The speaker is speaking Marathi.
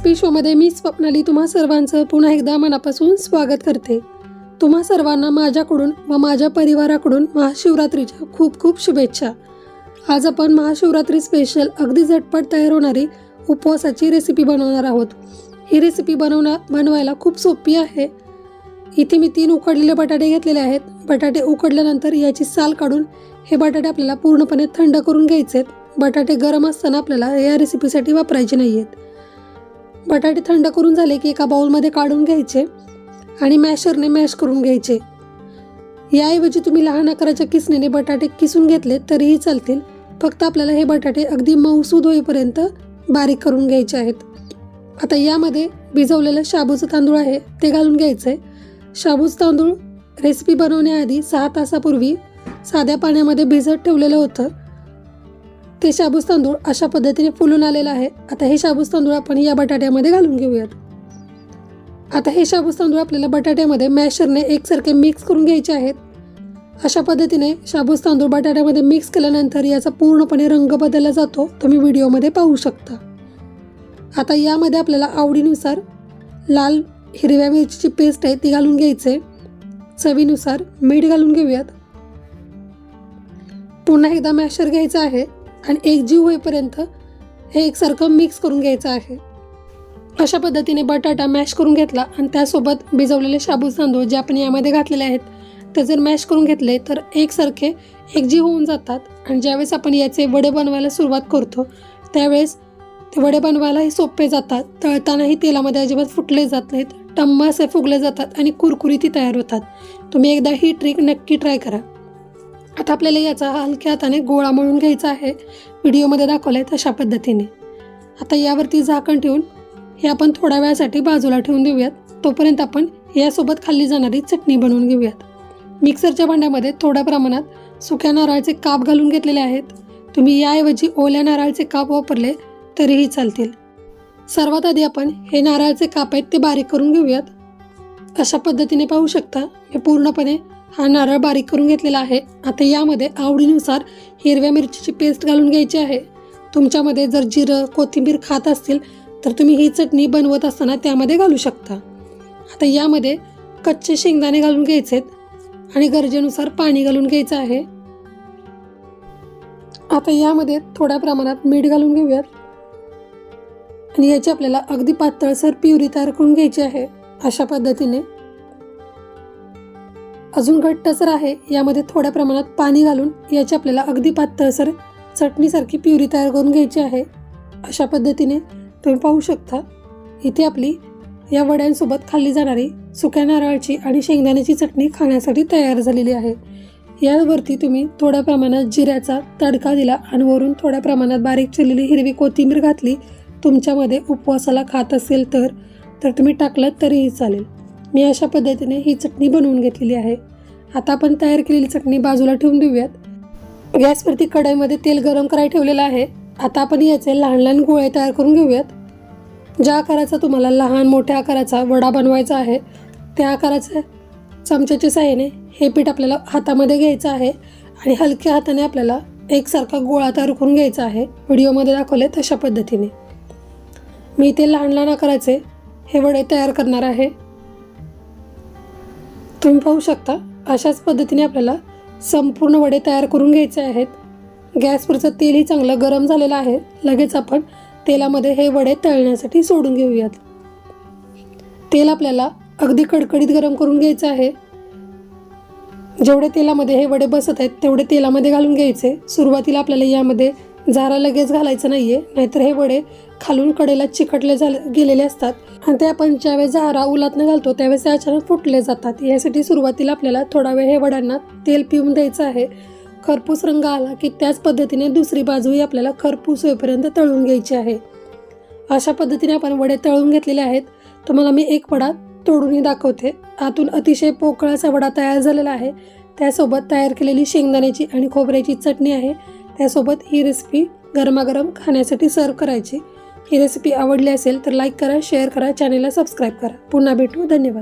रेसिपी शोमध्ये मी स्वप्नाली तुम्हा सर्वांचं पुन्हा एकदा मनापासून स्वागत करते. तुम्हा सर्वांना माझ्याकडून व माझ्या परिवाराकडून महाशिवरात्रीच्या खूप खूप शुभेच्छा. आज आपण महाशिवरात्री स्पेशल अगदी झटपट तयार होणारी उपवासाची रेसिपी बनवणार आहोत. ही रेसिपी बनवणं बनवायला खूप सोपी आहे. इथे मी तीन उकडलेले बटाटे घेतलेले आहेत. बटाटे उकडल्यानंतर याची साल काढून हे बटाटे आपल्याला पूर्णपणे थंड करून घ्यायचे आहेत बटाटे गरम असताना आपल्याला या रेसिपीसाठी वापरायचे नाही आहेत बटाटे थंड करून झाले की एका बाउलमध्ये काढून घ्यायचे आणि मॅशरने मॅश करून घ्यायचे. याऐवजी तुम्ही लहान आकाराच्या किसणीने बटाटे किसून घेतले तरीही चालतील. फक्त आपल्याला हे बटाटे अगदी मऊसूद होईपर्यंत बारीक करून घ्यायचे आहेत. आता यामध्ये भिजवलेलं शाबूचं तांदूळ आहे ते घालून घ्यायचं आहे शाबूचं तांदूळ रेसिपी बनवण्याआधी सहा तासापूर्वी साध्या पाण्यामध्ये भिजत ठेवलेलं होतं. ते शाबूस तांदूळ अशा पद्धतीने फुलून आलेलं आहे. आता हे शाबूस तांदूळ आपण या बटाट्यामध्ये घालून घेऊयात. आता हे शाबूस तांदूळ आपल्याला बटाट्यामध्ये मॅशरने एकसारखे मिक्स करून घ्यायचे आहेत. अशा पद्धतीने शाबूस तांदूळ बटाट्यामध्ये मिक्स केल्यानंतर याचा पूर्णपणे रंग बदलला जातो. तुम्ही व्हिडिओमध्ये पाहू शकता. आता यामध्ये आपल्याला आवडीनुसार लाल हिरव्या मिरचीची पेस्ट आहे ती घालून घ्यायचे. चवीनुसार मीठ घालून घेऊयात. पुन्हा एकदा मॅशर घ्यायचं आहे. आणि एकजीव होईपर्यंत हे एकसारखं मिक्स करून घ्यायचं आहे. अशा पद्धतीने बटाटा मॅश करून घेतला आणि त्यासोबत भिजवलेले शाबू तांदूळ जे आपण यामध्ये घातलेले आहेत ते जर मॅश करून घेतले तर एकसारखे एकजीव होऊन जातात. आणि ज्यावेळेस आपण याचे वडे बनवायला सुरुवात करतो त्यावेळेस ते वडे बनवायलाही सोपे जातात. तळतानाही तेलामध्ये अजिबात फुटले जात नाहीत. टम्मा असे फुगले जातात आणि कुरकुरीती तयार होतात. तुम्ही एकदा ही ट्रिक नक्की ट्राय करा. आता आपल्याला याचा हलक्या हाताने गोळा मळून घ्यायचा आहे. व्हिडिओमध्ये दाखवलं आहे तशा पद्धतीने. आता यावरती झाकण ठेवून हे आपण थोड्या वेळासाठी बाजूला ठेवून देऊयात. तोपर्यंत आपण यासोबत खाल्ली जाणारी चटणी बनवून घेऊयात. मिक्सरच्या भांड्यामध्ये थोड्या प्रमाणात सुक्या नारळाचे काप घालून घेतलेले आहेत. तुम्ही याऐवजी ओल्या नारळाचे काप वापरले तरीही चालतील. सर्वात आधी आपण हे नारळाचे काप आहेत ते बारीक करून घेऊयात. अशा पद्धतीने पाहू शकता. हे पूर्णपणे हा नारळ बारीक करून घेतलेला आहे. आता यामध्ये आवडीनुसार हिरव्या मिरचीची पेस्ट घालून घ्यायची आहे. तुमच्यामध्ये जर जिरं कोथिंबीर खात असतील तर तुम्ही ही चटणी बनवत असताना त्यामध्ये घालू शकता. आता यामध्ये कच्चे शेंगदाणे घालून घ्यायचे आणि गरजेनुसार पाणी घालून घ्यायचं आहे. आता यामध्ये थोड्या प्रमाणात मीठ घालून घेऊयात. आणि याची आपल्याला अगदी पातळसर प्युरी तयार करून घ्यायची आहे. अशा पद्धतीने अजून घट्टसर आहे. यामध्ये थोड्या प्रमाणात पाणी घालून याची आपल्याला अगदी पातळसर चटणीसारखी प्युरी तयार करून घ्यायची आहे. अशा पद्धतीने तुम्ही पाहू शकता इथे आपली या वड्यांसोबत खाल्ली जाणारी सुक्या नारळाची आणि शेंगदाण्याची चटणी खाण्यासाठी तयार झालेली आहे. यावरती तुम्ही थोड्या प्रमाणात जिऱ्याचा तडका दिला आणि वरून थोड्या प्रमाणात बारीक चिरलेली हिरवी कोथिंबीर घातली. तुमच्यामध्ये उपवासाला खात असेल तर तर तुम्ही टाकलं तरीही चालेल. मी अशा पद्धतीने ही चटणी बनवून घेतलेली आहे. आता आपण तयार केलेली चटणी बाजूला ठेवून देऊयात. गॅसवरती कढईमध्ये तेल गरम करायला ठेवलेलं आहे. आता आपण याचे लहान लहान गोळे तयार करून घेऊयात. ज्या आकाराचा तुम्हाला लहान मोठ्या आकाराचा वडा बनवायचा आहे त्या आकाराचं चमच्याच्या साह्याने हे पीठ आपल्याला हातामध्ये घ्यायचं आहे आणि हलक्या हाताने आपल्याला एकसारखा गोळा तयार करून घ्यायचा आहे. व्हिडिओमध्ये दाखवले तशा पद्धतीने. मी ते लहान लहान आकाराचे हे वडे तयार करणार आहे. तुम्ही पाहू शकता अशाच पद्धतीने आपल्याला संपूर्ण वडे तयार करून घ्यायचे आहेत. गॅसवरचं तेलही चांगलं गरम झालेलं आहे. लगेच आपण तेलामध्ये हे वडे तळण्यासाठी सोडून घेऊयात. तेल आपल्याला अगदी कडकडीत गरम करून घ्यायचं आहे. जेवढे तेलामध्ये हे वडे बसत आहेत तेवढे तेलामध्ये घालून घ्यायचे. सुरुवातीला आपल्याला यामध्ये झारा लगेच घालायचं नाही आहे नाहीतर हे वडे खालून कडेला चिकटले झाले गेलेले असतात. आणि ते आपण ज्यावेळेस झारा उलातनं घालतो त्यावेळेस ते अचानक फुटले जातात. यासाठी सुरुवातीला आपल्याला थोडा वेळ हे वड्यांना तेल पिऊन द्यायचं आहे. खरपूस रंग आला की त्याच पद्धतीने दुसरी बाजूही आपल्याला खरपूस होईपर्यंत तळून घ्यायची आहे. अशा पद्धतीने आपण वडे तळून घेतलेले आहेत. तुम्हाला मी एक वडा तोडूनही दाखवते. आतून अतिशय पोकळाचा वडा तयार झालेला आहे. त्यासोबत तयार केलेली शेंगदाण्याची आणि खोबऱ्याची चटणी आहे. त्यासोबत ही रेसिपी गरमागरम खाण्यासाठी सर्व करायची. ही रेसिपी आवडली असेल तर लाईक करा शेअर करा चॅनेलला सबस्क्राईब करा. पुन्हा भेटू. धन्यवाद.